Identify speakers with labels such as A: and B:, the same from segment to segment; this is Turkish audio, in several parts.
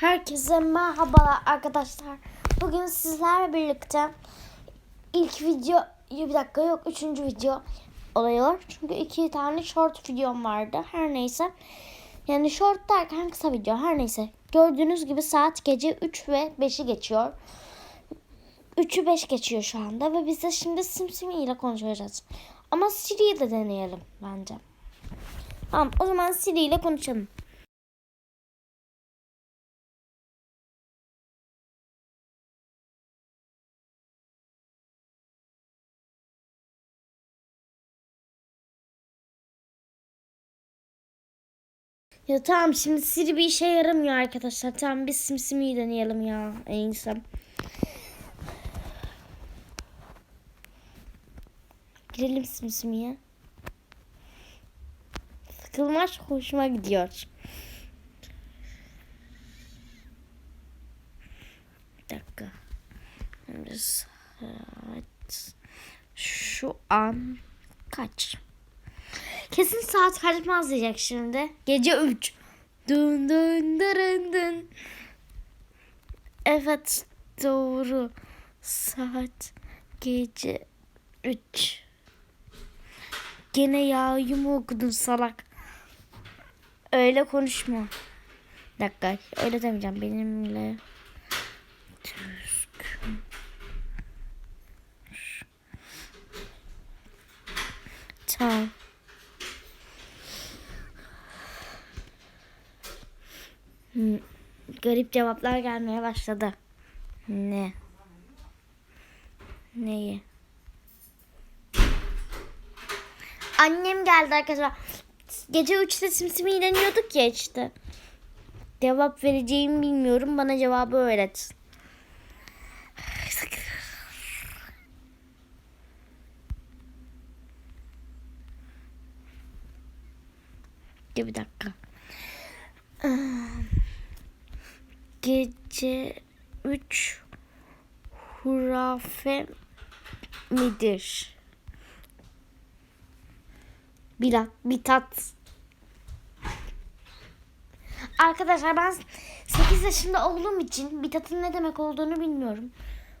A: Herkese merhabalar arkadaşlar. Bugün sizlerle birlikte ilk video bir dakika yok üçüncü video oluyor. Çünkü iki tane short videom vardı. Her neyse. Yani short derken kısa video her neyse. Gördüğünüz gibi saat gece 3 ve 5'i geçiyor. 3'ü 5 geçiyor şu anda ve biz de şimdi Simsimi ile konuşacağız. Ama Siri'yi de deneyelim bence. Tamam o zaman Siri ile konuşalım. Ya tamam şimdi Siri bir işe yaramıyor arkadaşlar. Tamam biz Simsimi'yi deneyelim ya. En iyisi. Girelim Simsimi'ye. Sıkılmaç hoşuma gidiyor. Bir dakika. Şimdi saat şu an kaç? Kesin saat kaçmaz diyecek şimdi. Gece 3. Dın dın dırın dın. Evet doğru. Saat gece 3. Gene yağımı okudun salak. Öyle konuşma. Bir dakika öyle demeyeceğim benimle. Garip cevaplar gelmeye başladı. Ne? Neyi? Annem geldi arkadaşlar. Gece 3'te simsimi iğreniyorduk ya işte. Cevap vereceğimi bilmiyorum. Bana cevabı öğret. Dur bir dakika. Gece 3 hurafe midir? Bilat, bitat. Arkadaşlar ben 8 yaşında olduğum için bitatın ne demek olduğunu bilmiyorum.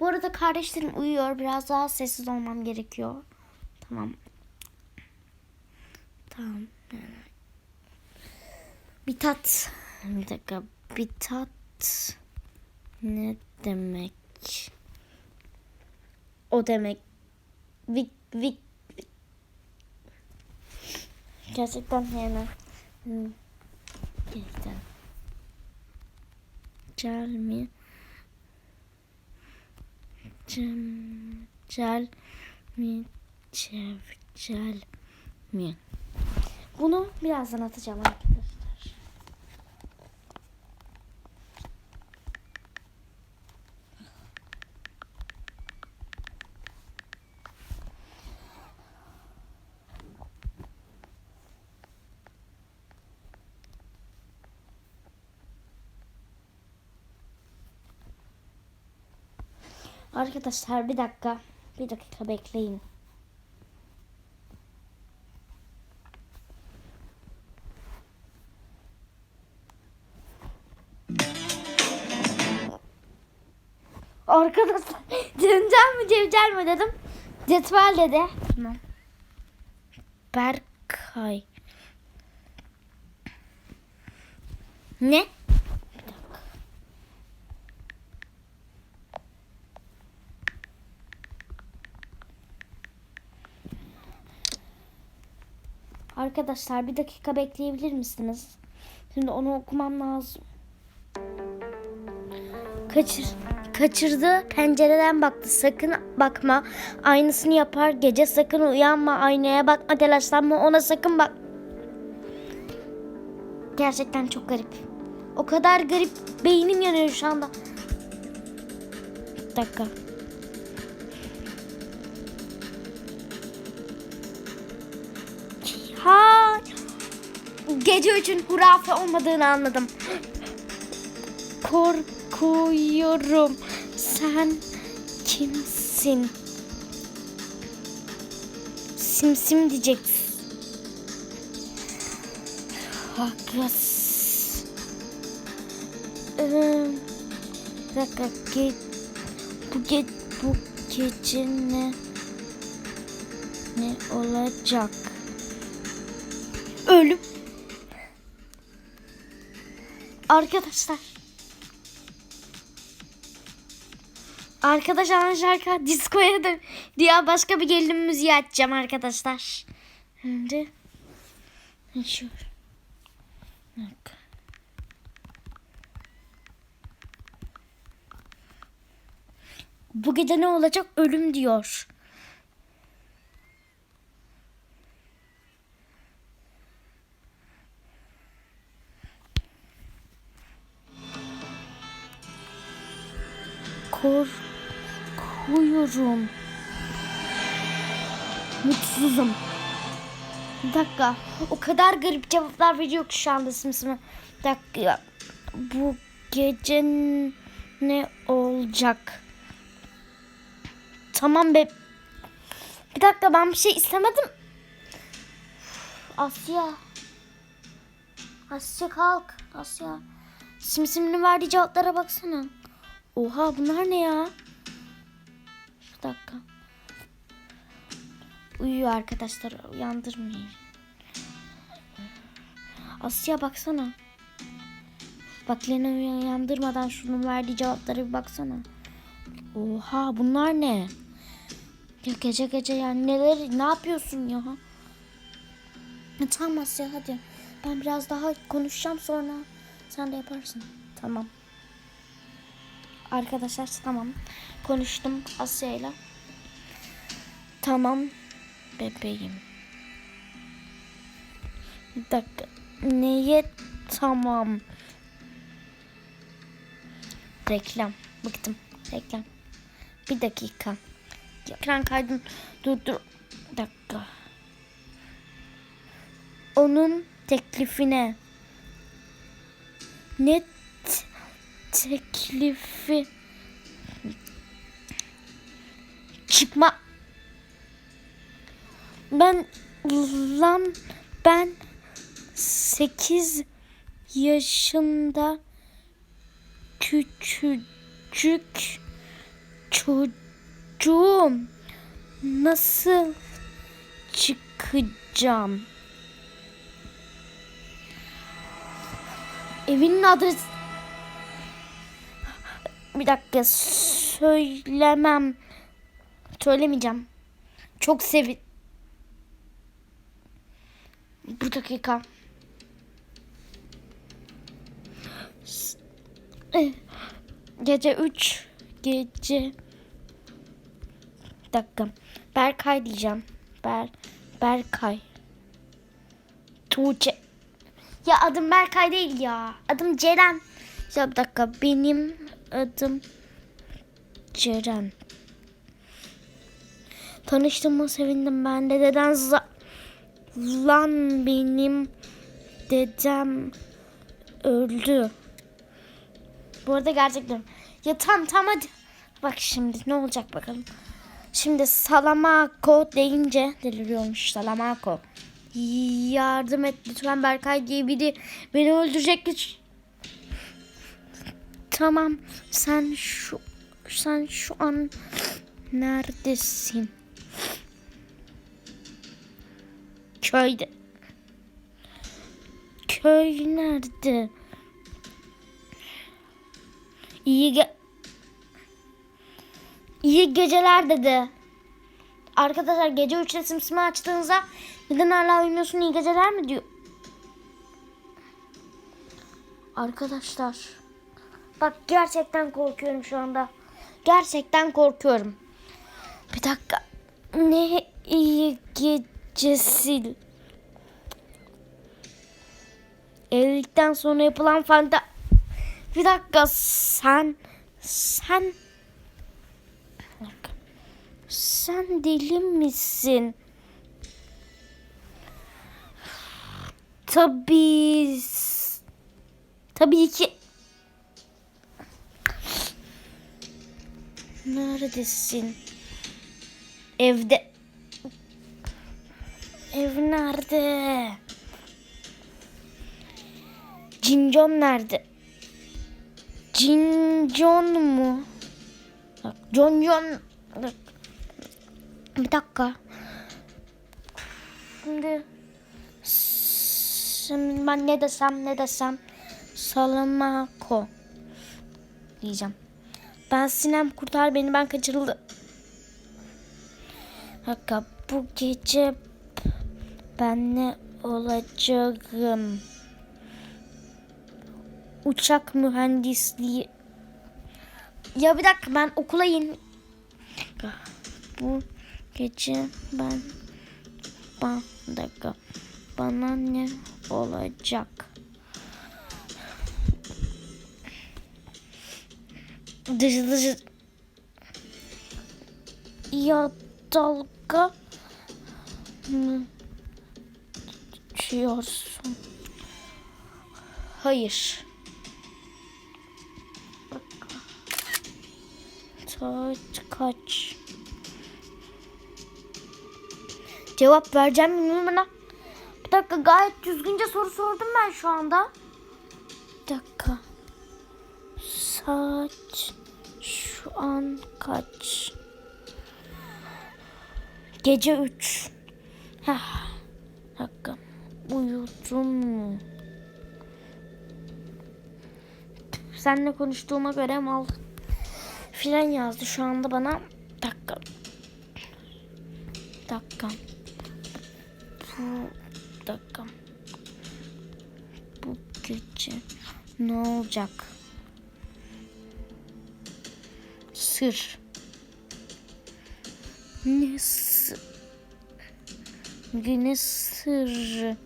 A: Bu arada kardeşlerim uyuyor. Biraz daha sessiz olmam gerekiyor. Tamam. Tamam. Bitat. Bir dakika. Bitat ne demek? O demek. Vik vik. Gerçekten yani. hmm, Gerçekten. Cel mi? Cem, cel mi? Cevcel mi? Bunu birazdan atacağım arkadaşlar. Arkadaşlar bir dakika. Bir dakika bekleyin. Arkadaşlar cemcel mi cevcel mi dedim. Cetvel dedi. Tamam. Berkay. Ne? Arkadaşlar bir dakika bekleyebilir misiniz? Şimdi onu okumam lazım. Kaçır, kaçırdı pencereden baktı sakın bakma aynısını yapar gece sakın uyanma aynaya bakma telaşlanma ona sakın bak. Gerçekten çok garip. O kadar garip beynim yanıyor şu anda. Bir dakika. Gece üçün hurafe olmadığını anladım. Korkuyorum. Sen kimsin? Simsim diyeceksin. Haklısın. Ee, dakika. Bu, ge bu gece ne ne olacak? Ölüm. Arkadaşlar. Arkadaşlar şarkı diskoya da diye başka bir gerilim müziği açacağım arkadaşlar. Şimdi şu. Bak. Bu gece ne olacak? Ölüm diyor. Korkuyorum. Mutsuzum. Bir dakika. O kadar garip cevaplar veriyor ki şu anda simsime. Bir dakika. Bu gece ne olacak? Tamam be. Bir dakika ben bir şey istemedim. Asya. Asya kalk. Asya. Simsim'in verdiği cevaplara baksana. Oha bunlar ne ya? Bir dakika. Uyuyor arkadaşlar. Uyandırmayın. Asya baksana. Bak Lena uyandırmadan şunun verdiği cevaplara bir baksana. Oha bunlar ne? Ya gece gece yani neler ne yapıyorsun ya? ya tamam Asya hadi. Ben biraz daha konuşacağım sonra sen de yaparsın. Tamam. Arkadaşlar tamam. Konuştum Asya'yla. Tamam bebeğim. Bir dakika. Neye tamam? Reklam. Bıktım. Reklam. Bir dakika. Ekran kaydın. Dur dur. Bir dakika. Onun teklifine. Ne teklifi? Çıkma. Ben lan ben 8 yaşında küçücük çocuğum nasıl çıkacağım? Evinin adresi bir dakika söylemem. Söylemeyeceğim. Çok sevi Bir dakika. Gece 3 gece Bir dakika. Berkay diyeceğim. Ber Berkay. Tuğçe. Ya adım Berkay değil ya. Adım Ceren. Ya bir dakika. Benim adım Ceren. Tanıştığıma sevindim ben de. Deden za- Lan benim dedem öldü. Bu arada gerçekten. Ya tam tam hadi. Bak şimdi ne olacak bakalım. Şimdi Salamako deyince deliriyormuş Salamako. Yardım et lütfen Berkay diye biri beni öldürecek. Tamam sen şu sen şu an neredesin? Köyde. Köy nerede? İyi ge İyi geceler dedi. Arkadaşlar gece 3'te simsimi açtığınızda neden hala uyumuyorsun iyi geceler mi diyor. Arkadaşlar. Bak gerçekten korkuyorum şu anda. Gerçekten korkuyorum. Bir dakika. Ne iyi gecesi. Evlilikten sonra yapılan fanta... Bir dakika sen... Sen... Sen deli misin? Tabii. Tabii ki. Neredesin? Evde. Ev nerede? Cincon nerede? Jin John mu? Bak. Bir dakika. Şimdi ben ne desem ne desem Salamako diyeceğim. Ben Sinem kurtar beni ben kaçırıldı. Hakika bu gece ben ne olacağım? Uçak mühendisliği. Ya bir dakika ben okula yeni... Bu gece ben... Ben, dakika. Bana ne olacak? Dışı dışı. Ya dalga mı geçiyorsun? Hayır. Saat kaç? Cevap vereceğim bilmiyorum bana. Bir dakika gayet düzgünce soru sordum ben şu anda. Saat şu an kaç? Gece 3. Heh. Bir dakika. Uyudun mu? Seninle konuştuğuma göre mal filan yazdı şu anda bana. Dakika. Dakika. Bu dakika. Bu gece ne olacak? Sır. Ne sır? Ne sırrı?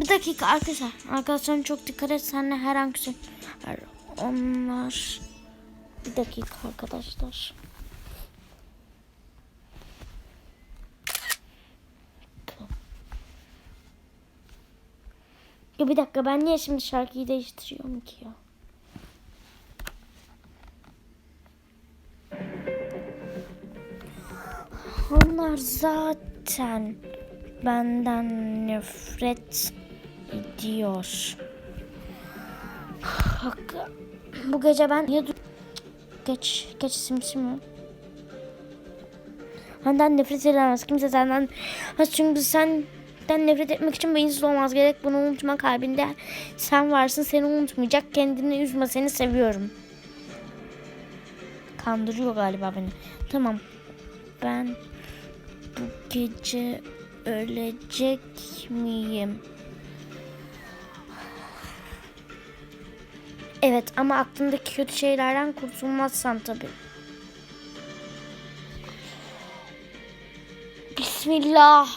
A: Bir dakika arkadaşlar. Arkadaşlar çok dikkat et. Senle her an güzel. Onlar bir dakika arkadaşlar. Bir dakika ben niye şimdi şarkıyı değiştiriyorum ki ya? Onlar zaten benden nefret ediyor. Bu gece ben ya geç geç simsimi. Benden nefret edemez. Kimse senden ha çünkü senden nefret etmek için beyinsiz olmaz gerek. Bunu unutma kalbinde. Sen varsın seni unutmayacak. Kendini üzme seni seviyorum. Kandırıyor galiba beni. Tamam. Ben bu gece ölecek miyim? Evet ama aklındaki kötü şeylerden kurtulmazsan tabii. Bismillah.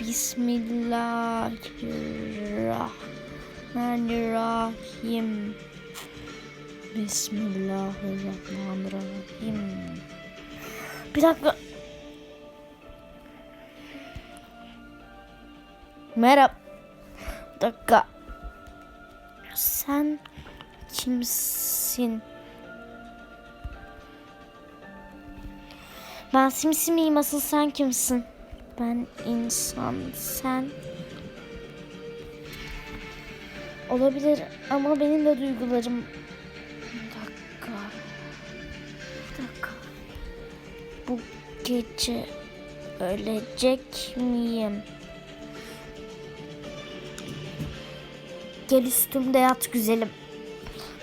A: Bismillahirrahmanirrahim. Bismillahirrahmanirrahim. Bir dakika. Merhaba. Dakika. Sen kimsin? Ben simsimiyim asıl sen kimsin? Ben insan sen. Olabilir ama benim de duygularım. Dakika. Dakika. Bu gece ölecek miyim? Gel üstümde yat güzelim.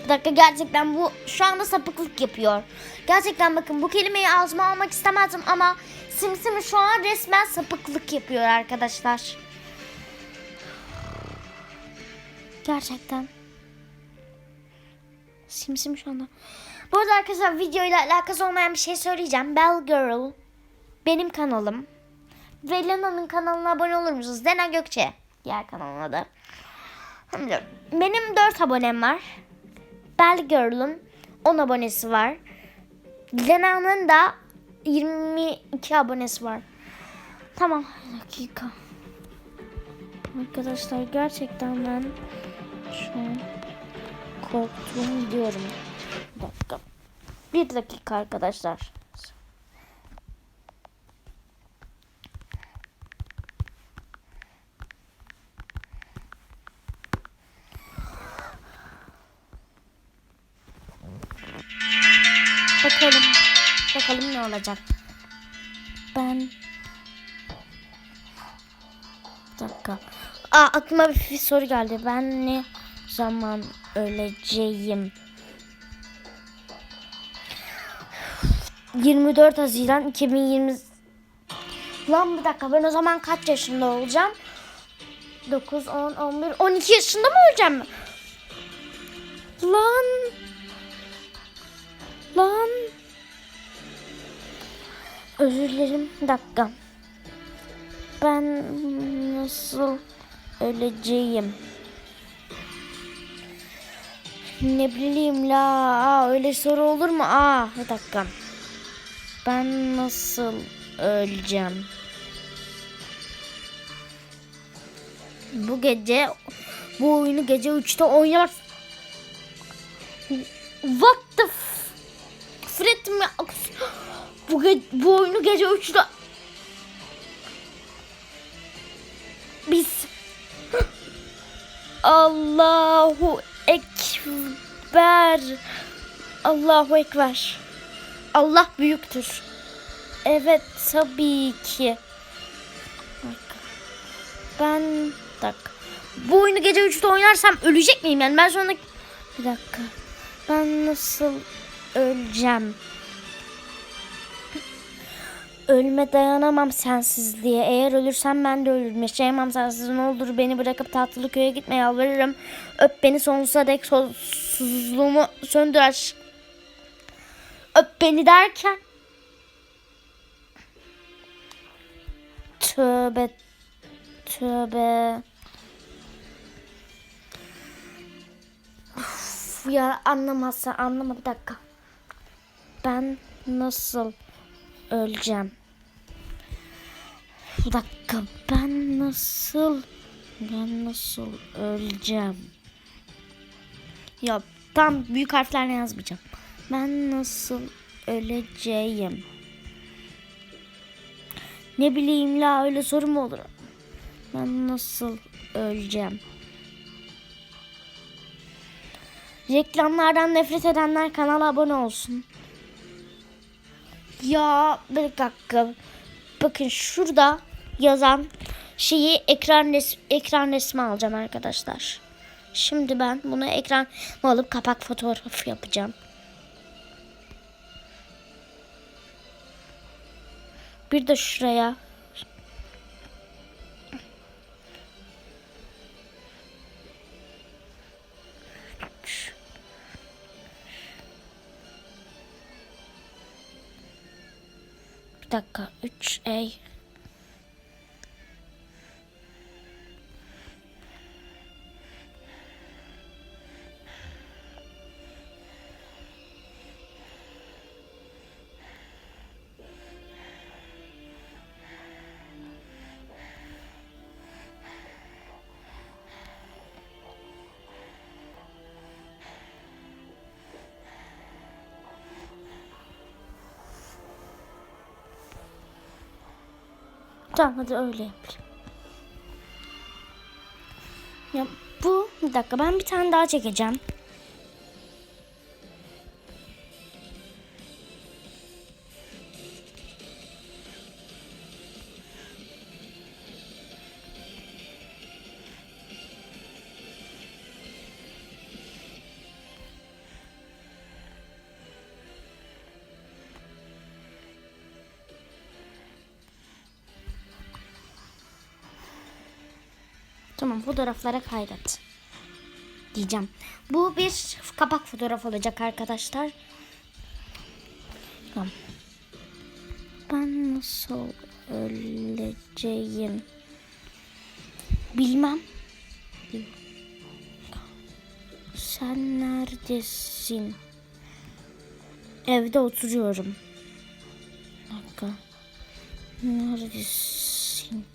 A: Bir dakika gerçekten bu şu anda sapıklık yapıyor. Gerçekten bakın bu kelimeyi ağzıma almak istemezdim ama Simsimi şu an resmen sapıklık yapıyor arkadaşlar. Gerçekten. Simsim şu anda. Bu arada arkadaşlar videoyla alakası olmayan bir şey söyleyeceğim. Bell Girl benim kanalım. Ve Lena'nın kanalına abone olur musunuz? Lena Gökçe diğer kanalına da. Benim 4 abonem var. Bell Girl'ın 10 abonesi var. Lena'nın da 22 abonesi var. Tamam. Dakika. Arkadaşlar gerçekten ben şu an korktuğumu diyorum. Bir dakika. Bir dakika arkadaşlar. Olacak. Ben bir dakika. Aa, aklıma bir, bir soru geldi. Ben ne zaman öleceğim? 24 Haziran 2020 Lan bir dakika ben o zaman kaç yaşında olacağım? 9, 10, 11, 12 yaşında mı öleceğim? Lan. Lan. Özür dilerim. Dakika. Ben nasıl öleceğim? Ne bileyim la. Aa, öyle soru olur mu? Aa, bir dakika. Ben nasıl öleceğim? Bu gece bu oyunu gece 3'te oynar. What the f- Fred mi? Bu, ge- bu oyunu gece 3'te biz Allahu Ekber Allahu Ekber Allah büyüktür. Evet tabii ki. Ben tak. Bu oyunu gece 3'te oynarsam ölecek miyim yani? Ben sonra bir dakika. Ben nasıl öleceğim? Ölme dayanamam sensizliğe. Eğer ölürsem ben de ölürüm. Yaşayamam sensiz. Ne olur beni bırakıp tatlı köye gitmeye yalvarırım. Öp beni sonsuza dek sonsuzluğumu söndür aşk. Öp beni derken. Tövbe. Tövbe. Uf, ya anlamazsa anlama bir dakika. Ben nasıl öleceğim? Bir dakika ben nasıl ben nasıl öleceğim? Ya tam büyük harflerle yazmayacağım. Ben nasıl öleceğim? Ne bileyim la öyle soru mu olur? Ben nasıl öleceğim? Reklamlardan nefret edenler kanala abone olsun. Ya bir dakika. Bakın şurada yazan şeyi ekran res ekran resmi alacağım arkadaşlar. Şimdi ben bunu ekran alıp kapak fotoğrafı yapacağım. Bir de şuraya. Dakika. 3 ey. Tamam hadi öyle yapayım. Ya bu bir dakika ben bir tane daha çekeceğim. Fotoğraflara kaydet. Diyeceğim. Bu bir kapak fotoğraf olacak arkadaşlar. Tamam. Ben nasıl öleceğim? Bilmem. Sen neredesin? Evde oturuyorum. Dakika. Neredesin?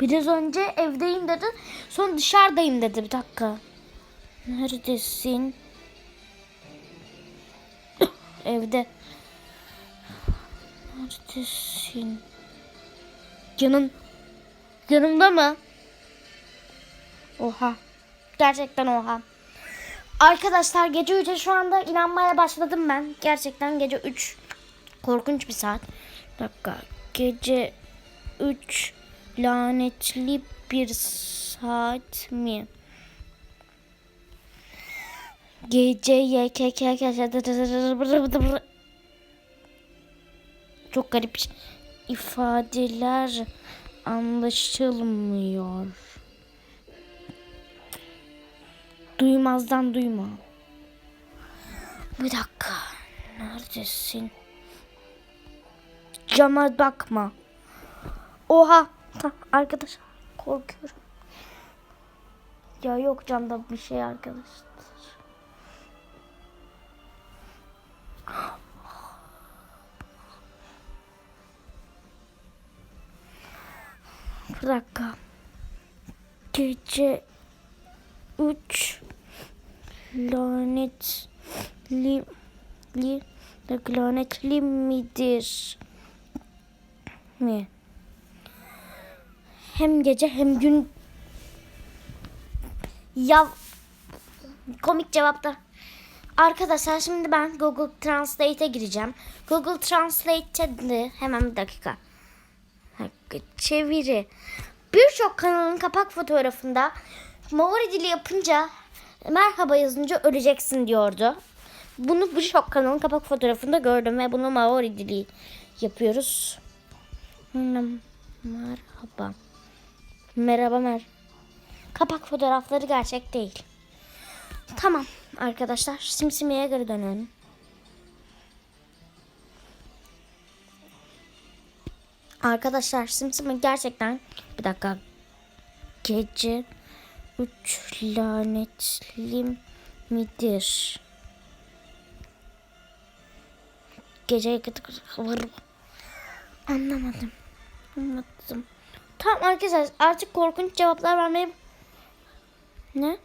A: Biraz önce evdeyim dedi. Sonra dışarıdayım dedi. Bir dakika. Neredesin? Evde. Neredesin? Yanın yanımda mı? Oha. Gerçekten oha. Arkadaşlar gece 3'e şu anda inanmaya başladım ben. Gerçekten gece 3 korkunç bir saat. Bir dakika. Gece 3 lanetli bir saat mi? Gece YKK çok garip ifadeler anlaşılmıyor. Duymazdan duyma. Bir dakika. Neredesin? Cama bakma. Oha. Ha, Arkadaşlar korkuyorum. Ya yok camda bir şey arkadaşlar. Bir dakika. Gece 3 lanetli li, lanetli midir? Mi? Hem gece hem gün ya komik cevaplar. Arkadaşlar şimdi ben Google Translate'e gireceğim. Google Translate'te de hemen bir dakika. Çeviri. Birçok kanalın kapak fotoğrafında Maori dili yapınca merhaba yazınca öleceksin diyordu. Bunu birçok kanalın kapak fotoğrafında gördüm ve bunu Maori dili yapıyoruz. Hmm, Merhaba. Merhaba mer. Kapak fotoğrafları gerçek değil. Tamam arkadaşlar simsimiye geri dönelim. Arkadaşlar simsimi gerçekten bir dakika gece 3 lanetli midir? Gece anlamadım. Anladım. Tamam arkadaşlar artık korkunç cevaplar vermeye ne?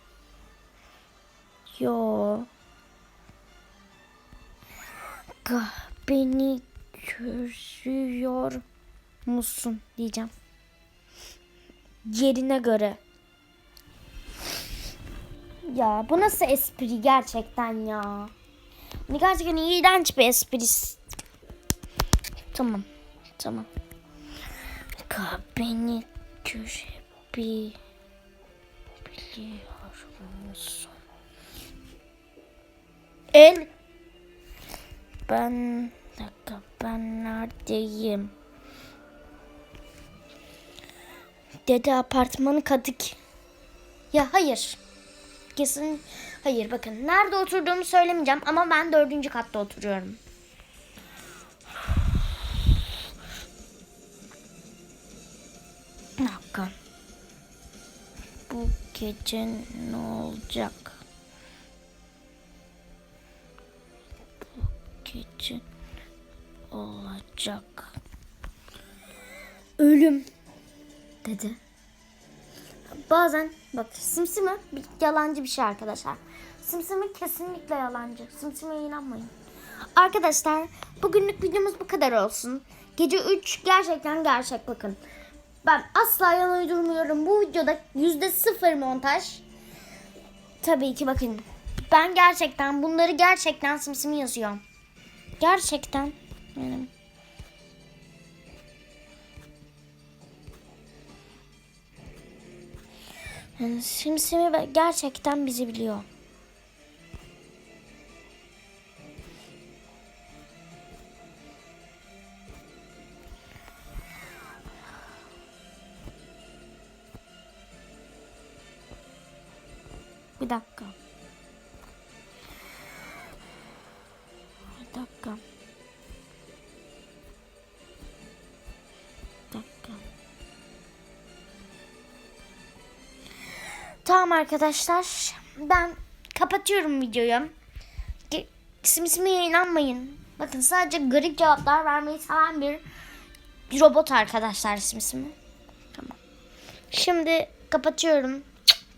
A: Yo. Gah, beni görüyor musun diyeceğim. Yerine göre. Ya bu nasıl espri gerçekten ya. Bu Gerçekten iğrenç bir espri. Tamam. Tamam. Beni görebiliyor musun? El. Ben dakika ben neredeyim? Dede apartmanı Kadık. Ya hayır. Kesin hayır bakın. Nerede oturduğumu söylemeyeceğim ama ben dördüncü katta oturuyorum. Bu gece ne olacak? Bu gece olacak. Ölüm dedi. Bazen bak simsimi bir yalancı bir şey arkadaşlar. Simsimi kesinlikle yalancı. Simsime inanmayın. Arkadaşlar bugünlük videomuz bu kadar olsun. Gece 3 gerçekten gerçek bakın. Ben asla yalan uydurmuyorum. Bu videoda yüzde sıfır montaj. Tabii ki bakın. Ben gerçekten bunları gerçekten simsimi yazıyorum. Gerçekten. Yani. Yani simsimi gerçekten bizi biliyor. Dakika. Bir dakika. Bir dakika. Tamam arkadaşlar. Ben kapatıyorum videoyu. Ge- Simsimi'ye inanmayın. Bakın sadece garip cevaplar vermeyi seven bir robot arkadaşlar Simsimi. Tamam. Şimdi kapatıyorum.